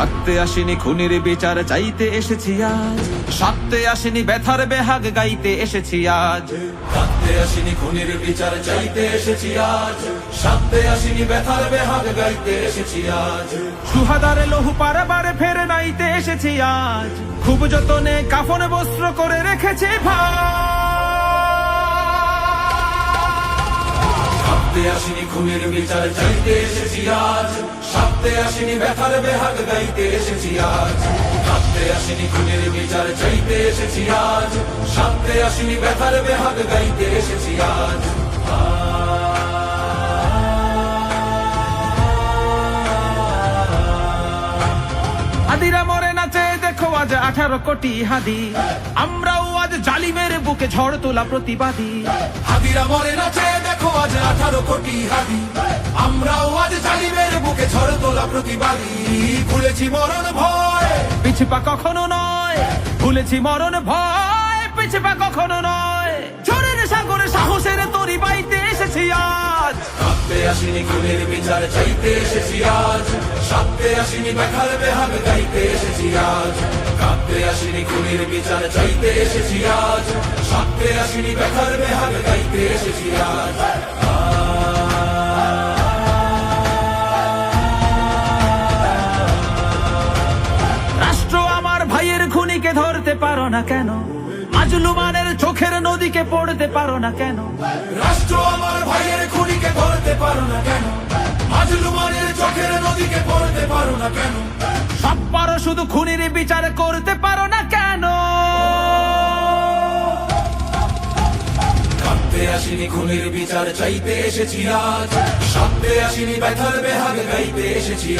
কাঁদতে আসিনি খুনির বিচার, চাইতে এসেছি আজ। সাথে আসিনি ব্যথার বেহাগ, গাইতে এসেছি আজ। কাঁদতে আসিনি খুনির বিচার, চাইতে এসেছি আজ। সাথে আসিনি ব্যথার বেহাগ, গাইতে এসেছি আজ। সুহাদারে লহু পারাবারে ফের নাইতে এসেছি আজ। খুব যতনে কাফন বস্ত্র করে রেখেছে ভাই ভাবতে আসিনি খুনের বিচার, চাইতে এসেছি আজ। সাথে আসিনি ব্যথার বেহাগ, গাইতে এসেছি আজ। ভাবতে আসিনি খুনের বিচার, চাইতে এসেছি আজ। সাথে আসিনি ব্যথার বেহাগ, গাইতে এসেছি আজ। হাদিরা মরে আঠারো কোটি হাদি। আমরাও আজ জালিমের বুকে ঝড় তোলা প্রতিবাদী। হাদিরা মরে নাচে দেখো আজ আঠারো কোটি হাদি। আমরাও আজ জালিমের বুকে ঝড় তোলা প্রতিবাদী। ভুলেছি মরণ ভয় পিছপা কখনো নয় ভুলেছি মরণ ভয় পিছপা কখনো নয়। আসিনি খুনের বিচার চাইতে এসেছি আজ। সাথে আসিনি ব্যথার বেহাগ গাইতে এসেছি আজ। কাঁদতে আসিনি খুনের বিচার চাইতে এসেছি আজ। সাথে আসিনি ব্যথার বেহাগ গাইতে এসেছি আজ। রাষ্ট্র আমার ভাইয়ের খুনিকে ধরতে পারো না কেন? মাজলুমানের চোখের নদীকে পড়তে পারো না কেন? রাষ্ট্র আমার ভাইয়ের খুনিকে ধরতে শুধু খুনির বিচার করতে পারো না কেন? আসিনি খুনির বিচার, চাইতে এসেছি আজ। সাথে আসিনি ব্যথার বেহাগ, গাইতে এসেছি